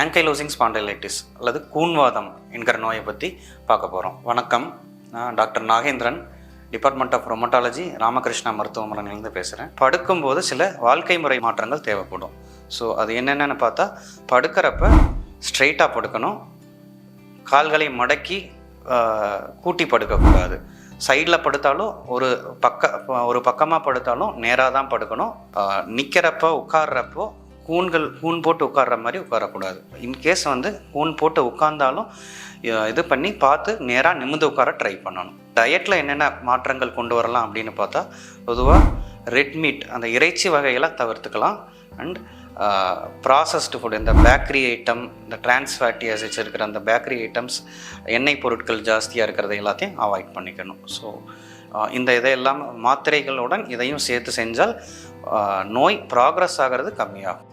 ஆங்கைலோசிங் ஸ்பாண்டைலைட்டிஸ் அல்லது கூன்வாதம் என்கிற நோயை பற்றி பார்க்க போகிறோம் வணக்கம். நான் doctor Nagendran department of rheumatology Ramakrishna மருத்துவமனையிலேருந்து பேசுகிறேன் படுக்கும்போது சில வாழ்க்கை முறை மாற்றங்கள் தேவைப்படும். ஸோ அது என்னென்னு பார்த்தா படுக்கிறப்ப ஸ்ட்ரெயிட்டாக படுக்கணும். கால்களை மடக்கி கூட்டி படுக்கக்கூடாது. சைடில் படுத்தாலும் ஒரு பக்க ஒரு பக்கமாக படுத்தாலும் நேராக தான் படுக்கணும். நிற்கிறப்போ உட்கார்றப்போ கூன்கள் கூன் போட்டு உட்கார்ற மாதிரி உட்காரக்கூடாது. இன்கேஸ் வந்து கூன் போட்டு உட்கார்ந்தாலும் இது பண்ணி பார்த்து நேராக நிமிர்ந்து உட்கார ட்ரை பண்ணணும். டயட்டில் என்னென்ன மாற்றங்கள் கொண்டு வரலாம் அப்படின்னு பார்த்தா பொதுவாக ரெட் மீட் அந்த இறைச்சி வகையெல்லாம் தவிர்த்துக்கலாம். அண்ட் ப்ராசஸ்டு ஃபுட் இந்த பேக்கரி ஐட்டம் இந்த trans fatty இருக்கிற அந்த பேக்கரி ஐட்டம்ஸ் எண்ணெய் பொருட்கள் ஜாஸ்தியாக இருக்கிறது எல்லாத்தையும் அவாய்ட் பண்ணிக்கணும். ஸோ இந்த இதையெல்லாம் மாத்திரைகளுடன் இதையும் சேர்த்து செஞ்சால் நோய் ப்ராக்ரஸ் ஆகிறது கம்மியாகும்.